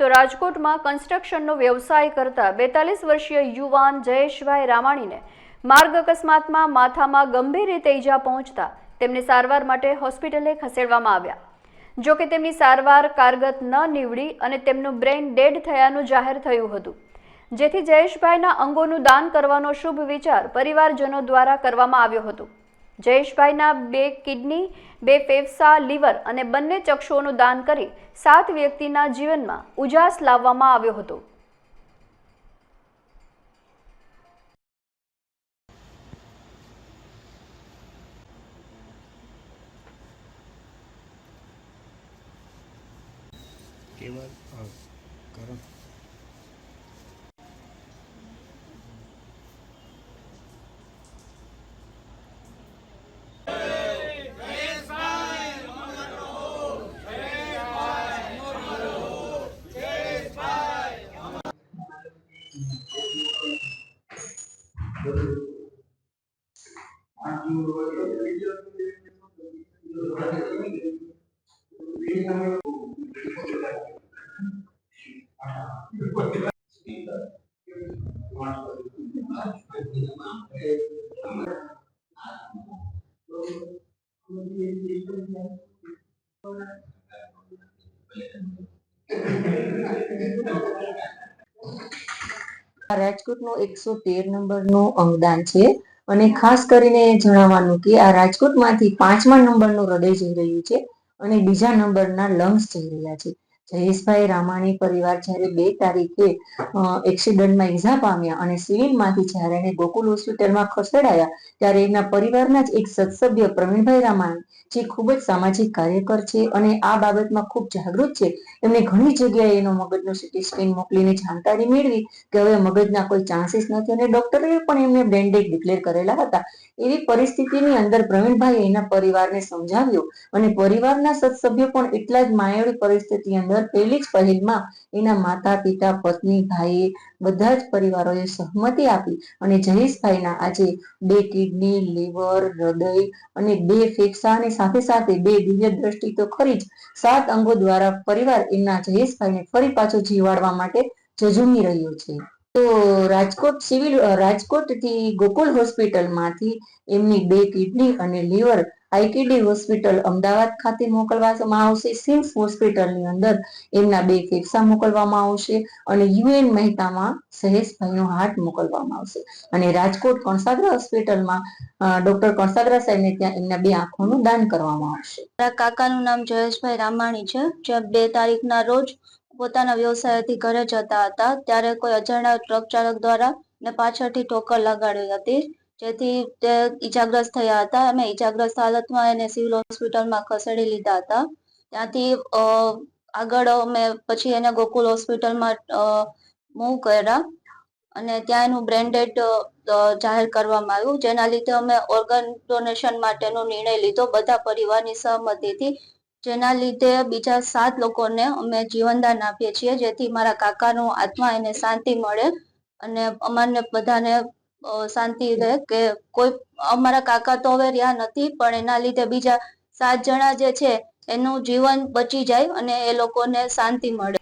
તો રાજકોટમાં કન્સ્ટ્રક્શનનો વ્યવસાય કરતા બેતાલીસ વર્ષીય યુવાન જયેશભાઈ રામાણીને માર્ગ અકસ્માતમાં માથામાં ગંભીર રીતે ઈજા પહોંચતા તેમને સારવાર માટે હોસ્પિટલે ખસેડવામાં આવ્યા. જો કે તેમની સારવાર કારગત ન નીવડી અને તેમનું બ્રેઇન ડેડ થયાનું જાહેર થયું હતું. જેથી જયેશભાઈના અંગોનું દાન કરવાનો શુભ વિચાર પરિવારજનો દ્વારા કરવામાં આવ્યો હતો. જયેશભાઈના બે કિડની બે ફેફસા લીવર અને બંને ચક્ષુઓનું દાન કરી સાત વ્યક્તિના જીવનમાં ઉજાસ લાવવામાં આવ્યો હતો. કેવલ અ, કરો આ રાજકોટનું એકસો તેર નંબરનું અંગદાન છે. અને ખાસ કરીને જણાવવાનું કે આ રાજકોટમાંથી પાંચમા નંબરનું હૃદય જઈ રહ્યું છે અને બીજા નંબરના લંગ્સ જઈ રહ્યા છે. જયેશભાઈ રામાણી પરિવાર જ્યારે બે તારીખે એક્સિડન્ટમાં ઈજા પામ્યા અને સિવિલમાંથી જ્યારે એને ગોકુલ હોસ્પિટલમાં ખસેડાયા, ત્યારે એના પરિવારના જ એક સદસભ્ય પ્રવીણભાઈ રામાણી, જે ખૂબ જ સામાજિક કાર્યકર છે અને આ બાબતમાં ખૂબ જાગૃત છે. એમણે ઘણી જગ્યાએ એનો મગજનો સિટી સ્કેન મોકલીને જાણકારી મેળવી કે હવે મગજના કોઈ ચાન્સીસ નથી અને ડોક્ટરે પણ એમને બ્રેન્ડેડ ડિક્લેર કરેલા હતા. એવી પરિસ્થિતિની અંદર પ્રવીણભાઈ એના પરિવારને સમજાવ્યો અને પરિવારના સદસભ્યો પણ એટલા જ માયાળી પરિસ્થિતિ અંદર પહેલી જ પહેલમાં એના માતા પિતા પત્ની ભાઈ બધા જ પરિવારોએ સહમતિ આપી અને જયેશભાઈના આજે બે કિડની, લીવર, હૃદય અને બે ફેફસાની સાથે સાથે બે દિવ્ય દ્રષ્ટિ તો ખરી જ. સાત અંગો દ્વારા પરિવાર એમના જયેશભાઈને ફરી પાછો જીવાડવા માટે જજુમી રહ્યો છે. તો રાજકોટ સિવિલ, રાજકોટથી ગોકુલ હોસ્પિટલમાંથી એમની બે કિડની અને લીવર આઈકેડી હોસ્પિટલ અમદાવાદ ખાતે મોકલવામાં આવશે. સિમ્સ હોસ્પિટલની અંદર એમના બે ફેફસા મોકલવામાં આવશે અને યુએન મહેતામાં સહેશભાઈનો હાર્ટ મોકલવામાં આવશે. અને રાજકોટ કણસાગરા હોસ્પિટલમાં ડોક્ટર કણસાગરા સાહેબને ત્યાં એમના બે આંખોનું દાન કરવામાં આવશે. મારા કાકાનું નામ જયેશભાઈ રામાણી છે. જે બે તારીખના રોજ પોતાના વ્યવસાયથી ઘરે જતા હતા, ત્યારે કોઈ અજાણ્યા ટ્રક ચાલક દ્વારા ને પાછળથી ઠોકર લગાડી હતી. જેથી તે ઈજાગ્રસ્ત થયા હતા. અમે ઈજાગ્રસ્ત હાલતમાં એને સિવિલ હોસ્પિટલમાં ખસેડી લીધા હતા. ત્યાંથી આગળ અમે પછી એને ગોકુલ હોસ્પિટલમાં મૂવ કર્યા. અને ત્યાં એનું બ્રેન્ડેડ જાહેર કરવામાં આવ્યું, જેના લીધે અમે ઓર્ગન ડોનેશન માટેનો નિર્ણય લીધો. બધા પરિવારની સહમતિથી, જેના લીધે બીજા સાત લોકોને અમે જીવનદાન આપીએ છીએ, જેથી મારા કાકાનો આત્મા એને શાંતિ મળે અને અમારને બધાને શાંતિ રહે કે કોઈ અમારા કાકા તો હવે રહ્યા નથી, પણ એના લીધે બીજા સાત જણા જે છે, એનું જીવન બચી જાય અને એ લોકોને શાંતિ મળે.